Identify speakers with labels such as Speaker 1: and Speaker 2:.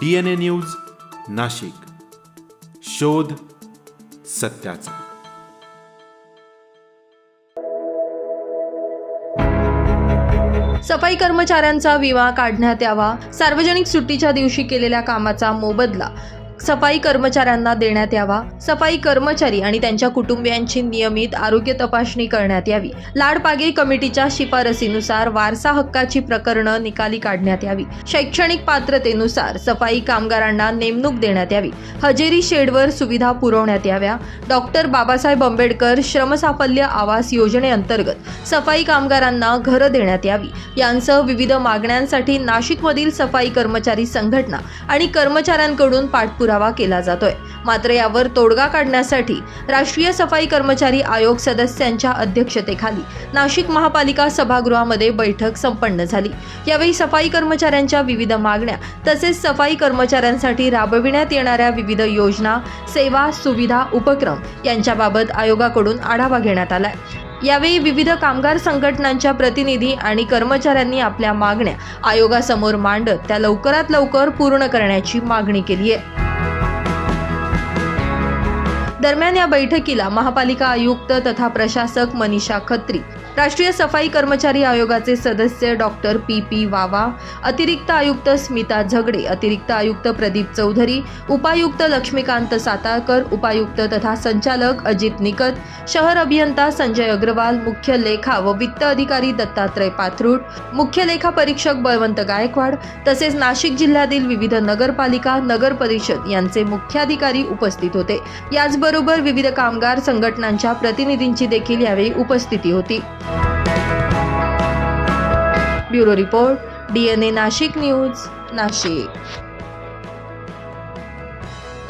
Speaker 1: D N A news Nashik. शोध सत्याचा.
Speaker 2: सफाई कर्मचाऱ्यांचा विमा काढण्यात यावा. सार्वजनिक सुट्टीच्या दिवशी केलेल्या कामाचा मोबदला. सफाई कर्मचाऱ्यांना देण्यात यावा. सफाई कर्मचारी आणि त्यांच्या कुटुंबियांची नियमित आरोग्य तपासणी करण्यात यावी. लाडपागे कमिटीच्या शिफारसीनुसार वारसा हक्काची प्रकरणं निकाली काढण्यात यावी. शैक्षणिक पात्रतेनुसार सफाई कामगारांना नेमणूक देण्यात यावी. हजेरी शेडवर सुविधा पुरवण्यात याव्या. डॉक्टर बाबासाहेब आंबेडकर श्रमसाफल्य आवास योजनेअंतर्गत सफाई कामगारांना घरं देण्यात यावी. यांसह विविध मागण्यांसाठी नाशिकमधील सफाई कर्मचारी संघटना आणि कर्मचाऱ्यांकडून पाठपुरावा केला जातोय. मात्र यावर तोडगा काढण्यासाठी राष्ट्रीय सफाई कर्मचारी आयोग सदस्यांच्या अध्यक्षतेखाली नाशिक महापालिका सभागृहामध्ये बैठक संपन्न झाली. यावेळी सफाई कर्मचाऱ्यांच्या विविध मागण्या तसेच सफाई कर्मचाऱ्यांसाठी राबविण्यात येणाऱ्या विविध योजना सेवा सुविधा उपक्रम यांच्याबाबत आयोगाकडून आढावा घेण्यात आलाय. यावेळी विविध कामगार संघटनांच्या प्रतिनिधी आणि कर्मचाऱ्यांनी आपल्या मागण्या आयोगासमोर मांडत त्या लवकरात लवकर पूर्ण करण्याची मागणी केली आहे दरम्यान या बैठकीला महापालिका आयुक्त तथा प्रशासक मनीषा खत्री राष्ट्रीय सफाई कर्मचारी आयोगाचे सदस्य डॉक्टर पी पी वावा अतिरिक्त आयुक्त स्मिता झगडे अतिरिक्त आयुक्त प्रदीप चौधरी उपायुक्त लक्ष्मीकांत सातारकर उपायुक्त तथा संचालक अजित निकत शहर अभियंता संजय अग्रवाल मुख्य लेखा व वित्त अधिकारी दत्तात्रय पाथरूट मुख्य लेखा परीक्षक बळवंत गायकवाड तसेच नाशिक जिल्ह्यातील विविध नगरपालिका नगर परिषद यांचे मुख्याधिकारी उपस्थित होते. याचबरोबर विविध कामगार संघटनांच्या प्रतिनिधींची देखील यावेळी उपस्थिती होती. Bureau report D N A Nashik news Nashik.